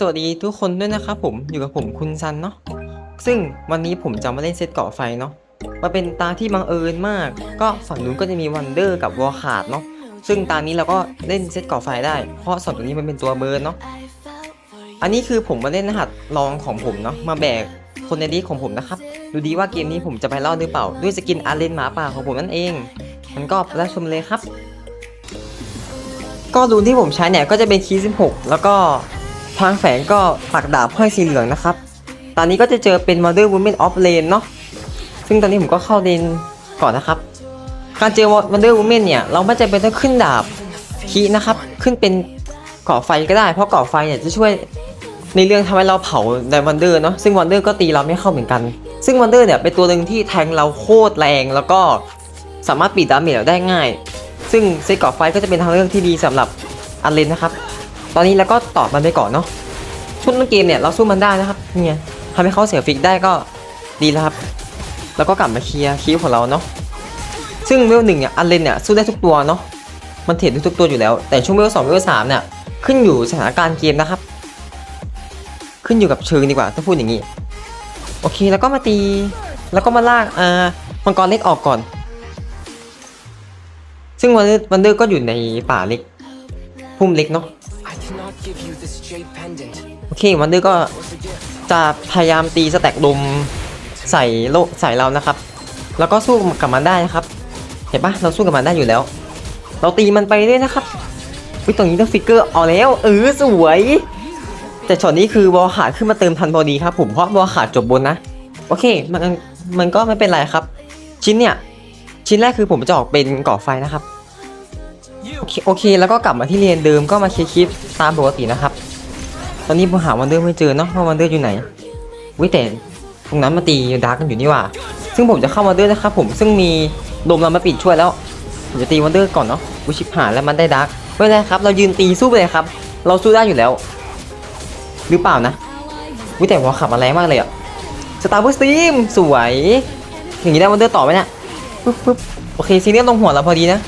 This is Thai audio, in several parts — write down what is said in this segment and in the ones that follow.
สวัสดีทุกคนด้วยนะครับผมอยู่กับผมคุณซันเนาะซึ่งวันนี้ผมจะมาเล่นเซตเกาะไฟเนาะมาเป็นตาที่บังเอิญมาก ก็ฝั่งนู้นก็จะมีวันเดอร์กับวอขาดเนาะซึ่งตานี้เราก็เล่นเซตเกาะไฟได้ เพราะสองตัวนี้มันเป็นตัวเบิร์นเนาะอันนี้คือผมมาเล่นรหัสลองของผมเนาะมาแบกคนในดีของผมนะครับดูดีว่าเกมนี้ผมจะไปรอดหรือเปล่า ด้วยสกินอาร์เลนหมาป่าของผมนั่นเองมันก็ไปรับชมเลยครับ ก็รูนที่ผมใช้เนี่ยก็จะเป็นคีย์16 แล้วก็ ทางแฝงก็ปักดาบห้อยสีเหลืองนะครับ ตอนนี้ก็จะเจอเป็น Mother Woman of Lane เนาะ ซึ่งตอนนี้ผมก็เข้าเลนก่อนนะครับ การเจอ Mother Woman เนี่ย เราไม่จำเป็นต้องขึ้นดาบคีนะครับ ขึ้นเป็นก่อไฟก็ได้ เพราะก่อไฟเนี่ยจะช่วยในเรื่องทำให้เราเผาในวันเดอร์เนาะ ซึ่งวันเดอร์ก็ตีเราไม่เข้าเหมือนกัน ซึ่งวันเดอร์เนี่ยเป็นตัวหนึ่งที่แทงเราโคตรแรง แล้วก็สามารถปิดดาเมจเราได้ง่าย ซึ่งเซตก่อไฟก็จะเป็นทางเลือกที่ดีสำหรับอันเลนนะครับ ตอนนี้เราก็ตอบมันไปก่อนเนาะช่วงต้นเกมเนี่ยเราสู้มันได้นะครับเนี่ยทำให้เขาเสียฟิกได้ก็ดีแล้วครับ แล้วก็กลับมาเคลียร์คิวของเราเนาะซึ่งเวลหนึ่งเนี่ยอันเลนเนี่ยสู้ได้ทุกตัวเนาะมันเทรดได้ทุกตัวอยู่แล้ว แต่ช่วงเวลสองเวลสามเนี่ยขึ้นอยู่สถานการณ์เกมนะครับ ขึ้นอยู่กับเชิงดีกว่าต้องพูดอย่างนี้ โอเคแล้วก็มาตี แล้วก็มาลากอ่ามังกรเล็กออกก่อน ซึ่งวันเดอร์วันเดอร์ก็อยู่ในป่าเล็กพุ่มเล็กเนาะ โอเควันเดอร์ก็จะพยายามตีสแต็กลมใส่โลใส่เรานะครับ แล้วก็สู้กับมันได้นะครับ เห็นปะเราสู้กับมันได้อยู่แล้ว เราตีมันไปเรื่อยนะครับวิตรงนี้ต้องฟิกเกอร์เอาแล้วเออสวย แต่ช็อตนี้คือวอลขาดขึ้นมาเติมทันพอดีครับ ผมเพราะวอลขาดจบบนนะ โอเคมันมันก็ไม่เป็นไรครับ ชิ้นเนี่ย ชิ้นแรกคือผมจะออกเป็นก่อไฟนะครับ โอเค แล้วก็กลับมาที่เรียนเดิมก็มาเคลียร์คลิปตามปกตินะครับ ตอนนี้ผมหาวันเดอร์ไม่เจอเนาะว่าวันเดอร์อยู่ไหนวิแต่ตรงนั้นมาตีดาร์กกันอยู่นี่ว่า ซึ่งผมจะเข้าวันเดอร์นะครับผมซึ่งมีโดมเรามาปิดช่วยแล้วผมจะตีวันเดอร์ก่อนเนาะวิชิบหาแล้วมันได้ดาร์กไม่เป็นไรครับ เรายืนตีสู้ไปเลยครับ เราสู้ได้อยู่แล้ว หรือเปล่านะวิแต่หัวขับมาแรงมากเลยอะสตาร์บูสตีมสวย อย่างนี้ได้วันเดอร์ต่อไหมเนี่ยปึ๊บปึ๊บโอเคซีเนียลตรงหัวเราพอดีนะ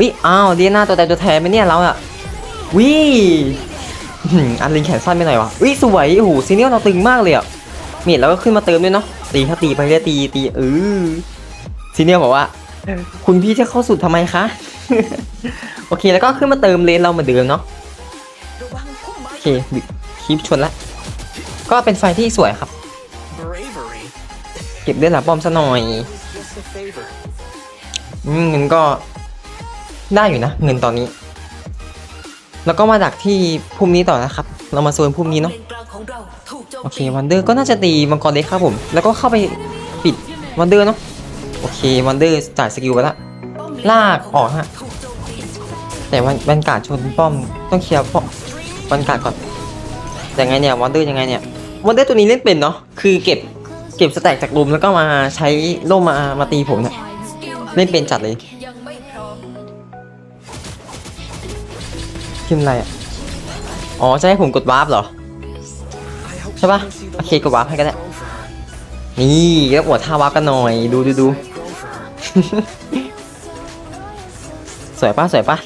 วิอ้าวเดียนาตัวแต่ตัวแทนไหมเนี่ยเราอะวิอันลิงแขนสั้นไปหน่อยวะอุ้ยสวยโอ้โหซีเนียลเราตึงมากเลยอะเมีดแล้วก็ขึ้นมาเติมด้วยเนาะตีถ้าตีไปเรื่อยตีตีเออซีเนียลบอกว่า คุณพี่จะเข้าสุดทำไมคะโอเคแล้วก็ขึ้นมาเติมเลนเราเหมือนเดิมเนาะโอเคคลิปชนละก็เป็นไฟที่สวยครับ เก็บเลือดหลับป้อมซะหน่อยอืมเงินก็ ได้อยู่นะ เงินตอนนี้ แล้วก็มาดักที่พุ่มนี้ต่อนะครับ เรามาโซนพุ่มนี้เนาะโอเควันเดอร์ก็น่าจะตีมังกรเล็กครับผม แล้วก็เข้าไปปิดวันเดอร์เนาะโอเควันเดอร์จ่ายสกิลไปละลากออกฮะแต่วันวันการดชนป้อมต้องเคลียร์ป้อมวันการดก่อนยังไงเนี่ยวันเดอร์ยังไงเนี่ยวันเดอร์ตัวนี้เล่นเป็นเนาะคือเก็บเก็บสแต็กจากลุมแล้วก็มาใช้โล่มามาตีผมเนี่ยเล่นเป็นจัดเลย พิมพ์อะไรอะ อ๋อ จะให้ผมกดวาร์ปเหรอ ใช่ปะโอเคกดวาร์ปให้ก็ได้ นี่แล้วอวดท่าวาร์ปกันหน่อย ดูดูดู สวยปะสวยปะ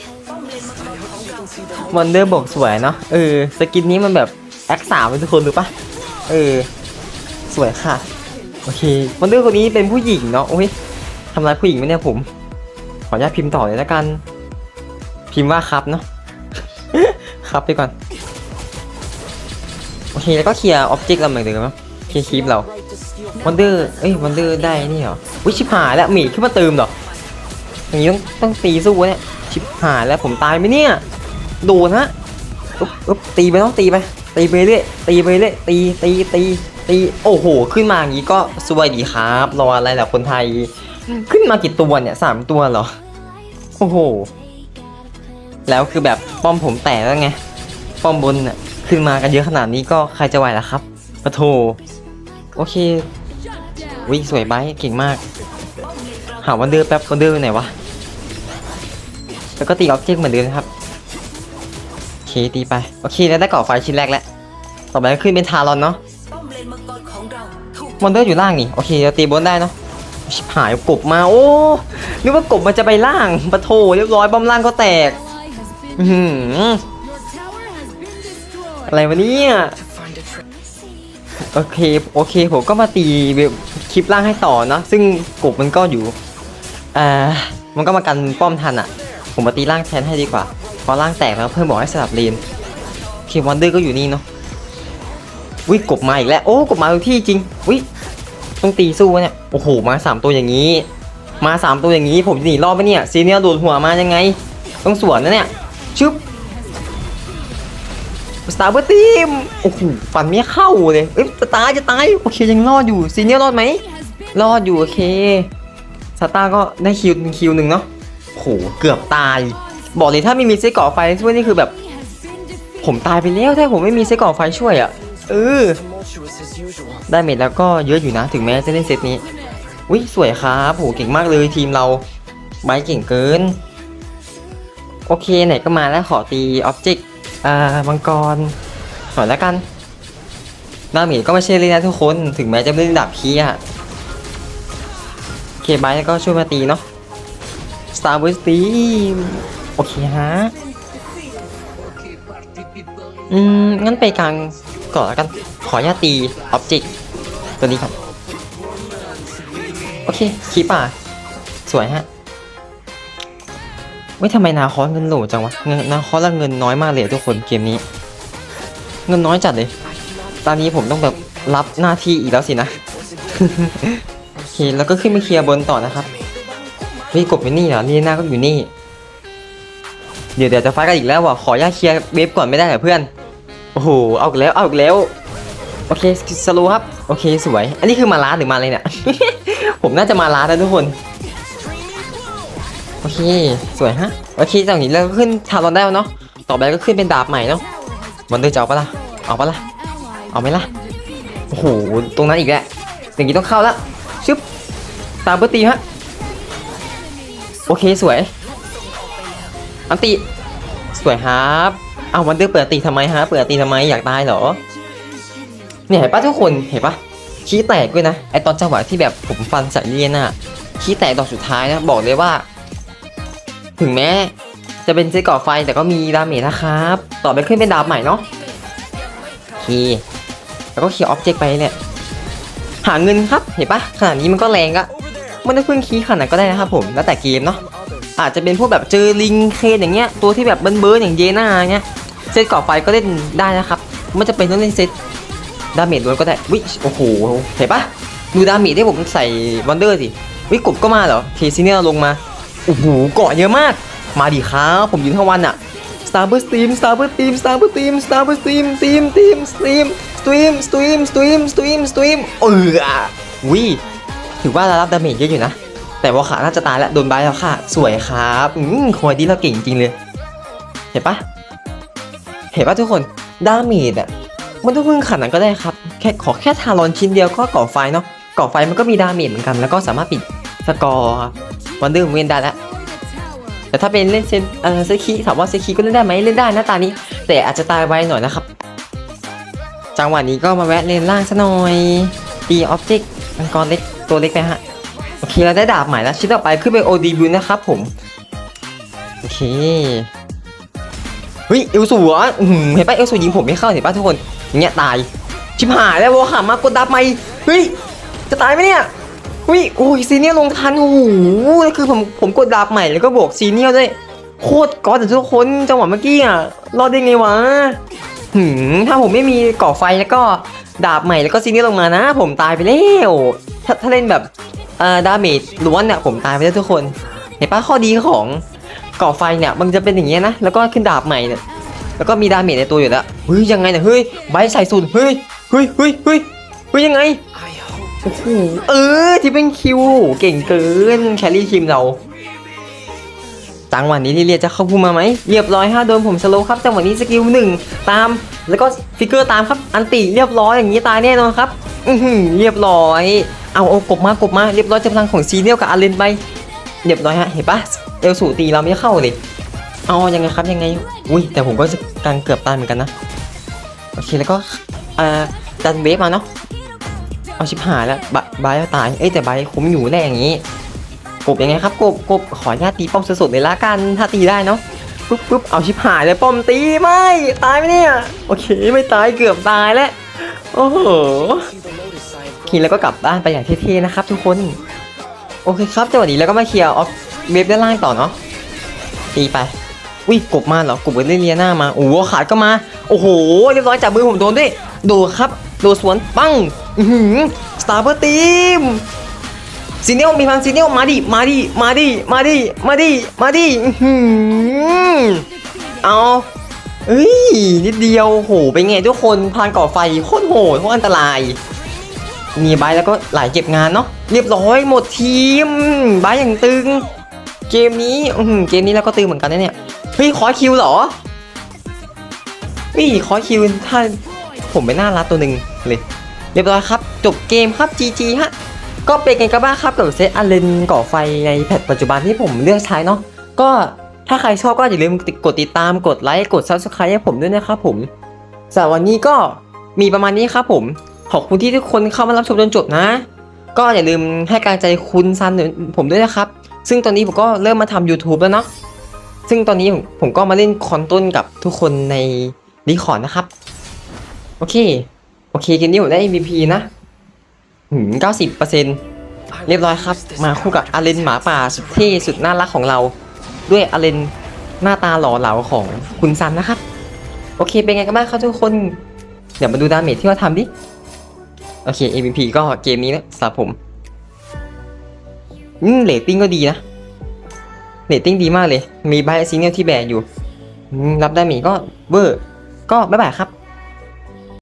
วันเดอร์บอกสวยเนาะ เออ สกินนี้มันแบบแอคสามเป็นทุกคนรู้ปะเออ สวยค่ะ โอเควันเดอร์คนนี้เป็นผู้หญิงเนาะ โอ้ยทำร้ายผู้หญิงไหมเนี่ยผม ขออนุญาตพิมพ์ต่อเลยแล้วกัน พิมพ์ว่าครับเนาะ ครับไปก่อน โอเคแล้วก็เคลียร์ออบเจกต์เราเหมือนเดิมเนาะเคลียร์คลิปเราวันเดอร์เอ้ยวันเดอร์ได้นี่เหรอวิชิบหายแล้วหมีขึ้นมาเติมเหรออย่างนี้ต้องต้องตีสู้เนี่ยชิบหายแล้วผมตายไหมเนี่ยโดนฮะอุ๊บอุ๊บตีไปต้องตีไปตีไปเรื่อยตีไปเรื่อยตีตีตีตีโอ้โห ขึ้นมาอย่างนี้ก็สวยดีครับรออะไรแหละคนไทย ขึ้นมากี่ตัวเนี่ยสามตัวเหรอ โอ้โห แล้วคือแบบป้อมผมแตกแล้วไง ป้อมบนน่ะขึ้นมากันเยอะขนาดนี้ก็ใครจะไหวล่ะครับปะโทโอเควิ่งสวยไบเก่งมาก หาวันเดอร์แป๊บวันเดอร์อยู่ไหนวะ แล้วก็ตีออบเจกต์เหมือนเดิมนะครับโอเคตีไป โอเคแล้วได้ก่อไฟชิ้นแรกแล้ว ต่อไปก็ขึ้นเป็นทารอนเนาะวันเดอร์อยู่ล่างนี่ โอเคเราตีบนได้เนาะชิบหายกบมา โอ้ นึกว่ากบมันจะไปล่างปะโถเรียบร้อยบอมล่างก็แตก อะไรวะเนี่ยโอเคโอเคผมก็มาตีคลิปล่างให้ต่อเนาะซึ่งกบมันก็อยู่อ่ามันก็มากันป้อมทันอะ่ะ ผมมาตีล่างแทนให้ดีกว่าเพราะล่างแตกแล้วเพื่อนบอกให้สลับเลนเควันเดอร์ก็อยู่นี่เนาะวิกบมาอีกแล้วโอ้กบมาทุกที่จริงวิต้องตีสู้เนี่ยโอ้โหมาสามตัวอย่างนี้ มาสามตัวอย่างนี้ ผมจะหนีรอดปะเนี่ยซีเนียร์โดนหัวมายังไง ต้องสวนนะเนี่ย ชึบสตาร์เบอร์ทีมโอ้โหฟันไม่เข้าเลยเอ้ยจะตายจะตายโอเคยังรอดอยู่ซีเนียร์รอดไหมรอดอยู่โอเคสตาร์ก็ได้คิวคิวหนึ่งเนาะโหเกือบตาย บอกเลยถ้าไม่มีไส้กรอไฟช่วยนี่คือแบบ ผมตายไปแล้วถ้าผมไม่มีไส้กรอไฟช่วยอะ่ะเออได้เม็ดแล้วก็เยอะอยู่นะถึงแม้จะเล่นเซตนี้วิสวยครับโหเก่งมากเลยทีมเราไบร์ทเก่งเกิน โอเคไหนก็มาแล้วขอตีออบเจกต์อ่ามังกรหน่อยแล้วกันดาเมจก็ไม่ใช่เลยนะทุกคนถึงแม้จะไม่เล่นดาบพีอะโอเคไบร์ทก็ช่วยมาตีเนาะ Star Wars ตีโอเคฮะอืม งั้นไปกลางก่อนแล้วกัน ขอญาตตีออบเจกต์ตัวนี้ก่อน โอเคคีป่า สวยฮะ ไม่ทำไมนาคอสเงินโหลจังวะเงินนาคอสละเงินน้อยมากเลยทุกคนเกมนี้ เงินน้อยจัดเลย ตอนนี้ผมต้องแบบรับหน้าที่อีกแล้วสินะโอเคแล้วก็ขึ้นไปเคลียร์บนต่อนะครับเฮ้ยกบไปนี่เหรอนี่หน้าก็อยู่นี่ เดี๋ยวเดี๋ยวจะไฟกันอีกแล้วว่ะขอญาตเคลียร์เวฟก่อนไม่ได้เหรอเพื่อนโอ้โหเอาอีกแล้วเอาอีกแล้วโอเคสโลว์ครับโอเคสวย อันนี้คือมาล้าหรือมาอะไรเนี่ยผมน่าจะมาล้าแล้วทุกคน โอเค สวยฮะ โอเคจากนี้เราก็ขึ้นทารอนได้แล้วเนาะ ต่อไปก็ขึ้นเป็นดาบใหม่เนาะวันเดอร์จะเอาปะล่ะ เอาปะล่ะ เอาไหมล่ะ โอ้โห ตรงนั้นอีกแหล้วอย่างนี้ต้องเข้าแล้วชึบ ตามเบอร์ตีฮะ โอเคสวย อันติสวยครับเอาวันเดอร์เปิดตีทำไมฮะ เปิดตีทำไมอยากตายเหรอ เนี่ยเห็นปะทุกคน เห็นปะขี้แตกด้วยนะ ไอตอนจังหวะที่แบบผมฟันใส่เลียนน่ะขี้แตกดอกสุดท้ายนะ บอกเลยว่า ถึงแม้จะเป็นเซตก่อไฟแต่ก็มีดาเมจนะครับ ต่อไปขึ้นเป็นดาบใหม่เนาะโอเคแล้วก็เคลียร์ออบเจกต์ไปเนี่ย หาเงินครับ เห็นปะขนาดนี้มันก็แรงอะไม่ต้องพึ่งคีขนาดก็ได้นะครับผม แล้วแต่เกมเนาะ อาจจะเป็นพวกแบบเจอลิงเคนอย่างเงี้ย ตัวที่แบบเบิร์นเบิร์นอย่างเยน่าเงี้ย เซตก่อไฟก็เล่นได้นะครับไม่จะเป็นต้องเล่นเซตดาเมจล้วนก็ได้วิโอ้โห เห็นปะดูดาเมจที่ผมใส่วันเดอร์สิวิกบก็มาเหรอ เคซีเนียลงมา โอ้โหเกาะเยอะมาก มาดิครับผมยืนทั้งวันอะ Starburst Team Starburst Team Starburst Team Starburst Team Team Team Stream Stream Stream Stream Stream Stream เอออะวิถือว่าเรารับดาเมจเยอะอยู่นะ แต่ว่าขาน่าจะตายแล้วโดนใบายแล้วค่ะ สวยครับอืมคอยดีเราเก่งจริงเลย เห็นปะเห็นปะทุกคนดาเมจอะมันต้องพึ่งขนาดนั้นก็ได้ครับ แค่ขอแค่ทารอนชิ้นเดียวก็ก่อไฟเนาะก่อไฟมันก็มีดาเมจเหมือนกัน แล้วก็สามารถปิดสกอร์ วันเดอร์เวนได้แล้วแต่ถ้าเป็นเล่นเซนเออเซคิถามว่าเซคิก็เล่นได้ไหมเล่นได้นะตานี้ แต่อาจจะตายไวหน่อยนะครับ จังหวะนี้ก็มาแวะเลนล่างซะหน่อยตีออบเจกต์มังกรเล็กตัวเล็กไปฮะโอเคเราได้ดาบใหม่แล้วชิ้นต่อไปขึ้นไปโอดีบิวนะครับผมโอเคเฮ้ยเอลสูเหรออื้อหือเห็นปะเอลสูยิงผมไม่เข้าเห็นปะทุกคนอย่างเงี้ยตายชิบหายแล้ววอขามากดดาบใหม่เฮ้ยจะตายไหมเนี่ย อุ้ยโอ้ยซีเนียลงทันโอ้โหคือผมผมกดดาบใหม่แล้วก็บวกซีเนียลด้วยโคตรก๊อตแต่ทุกคนจังหวะเมื่อกี้อะรอดได้ไงวะหืมถ้าผมไม่มีก่อไฟแล้วก็ดาบใหม่แล้วก็ซีเนียลลงมานะ ผมตายไปแล้วถ้าถ้าเล่นแบบเอ่อดาเมจล้วนเนี่ยผมตายไปแล้วทุกคนเห็นปะข้อดีของก่อไฟเนี่ยมันจะเป็นอย่างเงี้ยนะแล้วก็ขึ้นดาบใหม่เนี่ยแล้วก็มีดาเมจในตัวอยู่แล้วเฮ้ยยังไงเนี่ยเฮ้ยใบใส่สุดเฮ้ยเฮ้ยเฮ้ยเฮ้ยเฮ้ยยังไง โอ้โหเออที่เป็นคิว เก่งเกินแคลรี่ทีมเรา จังหวะนี้ที่เรียจะเข้าพูมาไหมเรียบร้อยฮะโดนผมสโลครับจังหวะนี้สกิลหนึ่งตาม แล้วก็ฟิกเกอร์ตามครับ อันติเรียบร้อยอย่างนี้ตายแน่นอนครับ อือหือเรียบร้อย เอาเอากบมากบมาเรียบร้อยจะพลังของซีเนียลกับอาเลนไปเรียบร้อยฮะเห็นปะเอลสูตีเราไม่เข้าเลยเอายังไงครับยังไงอุ้ยแต่ผมก็จะกลางเกือบตายเหมือนกันนะโอเคแล้วก็อ่าดันเวฟมาเนาะ เอาชิบหายแล้วบะบายตาย เอ้ยแต่บายคุ้มอยู่แน่อย่างนี้ กบยังไงครับกบกบขอญาตตีป้อมสดๆเลยละกันถ้าตีได้เนาะปุ๊บปุ๊บเอาชิบหายเลยป้อมตีไม่ตายไหมเนี่ยโอเคไม่ตายเกือบตายแล้วโอ้โหกินแล้วก็กลับบ้านไปอย่างเท่ๆนะครับ ทุกคน โอเคครับจังหวะนี้แล้วก็มาเคลียร์ออฟเวฟด้านล่างต่อเนาะตีไปอุ้ยกบมาเหรอกบเวเลียหน้ามาโอ้โหขาดก็มา โอ้โหเรียบร้อยจับมือผมโดนด้วย โดดครับโดดสวนปัง หือสตาร์เบอร์ทีมซีเนียลมีพังซีเนียลมาดิ มาดิ มาดิ มาดิ มาดิ มาดิอื้อหือเอาเอ้ย นิดเดียวโหเป็นไงทุกคนพานก่อไฟโคตรโหดโคตรอันตราย มีบายแล้วก็หลายเก็บงานเนาะเรียบร้อยหมดทีมบายอย่างตึง เกมนี้อือหือเกมนี้เราก็ตึงเหมือนกันนะเนี่ยเฮ้ยขอคิวเหรอนี่ขอคิวถ้าผมไปหน้ารัดตัวหนึ่งเลย เรียบร้อยครับ จบเกมครับ GG ฮะก็เป็นกันกันบ้างครับกับเซตอันเลนก่อไฟในแพทปัจจุบันที่ผมเลือกใช้เนาะก็ถ้าใครชอบก็อย่าลืมกดติดตามกดไลค์กด Subscribe ให้ผมด้วยนะครับผมสำหรับวันนี้ก็มีประมาณนี้ครับผมขอบคุณที่ทุกคนเข้ามารับชมจนจบนะ ก็อย่าลืมให้กำลังใจคุณซันผมด้วยนะครับ ซึ่งตอนนี้ผมก็เริ่มมาทำ YouTube แล้วเนาะซึ่งตอนนี้ผมก็มาเล่นคอนต้นกับทุกคนในดีคอร์นะครับ โอเค โอเคเกมนี้ผมได้ MVP นะหืม90% I เรียบร้อยครับ will use this มาคู่กับอาเลนหมาป่าสุดเท่สุดน่ารักของเรา ด้วยอาเลนหน้าตาหล่อเหลาของคุณซันนะครับ โอเคเป็นไงกันบ้างครับทุกคน เดี๋ยวมาดูดาเมจที่ว่าทำดิ โอเค MVP ก็เกมนี้นะสำหรับผม อืมเรตติ้งก็ดีนะเรตติ้งดีมากเลย มีไบซิงเนลที่แบกอยู่อืมรับดาเมจก็เวอร์ ก็บ๊ายบายครับ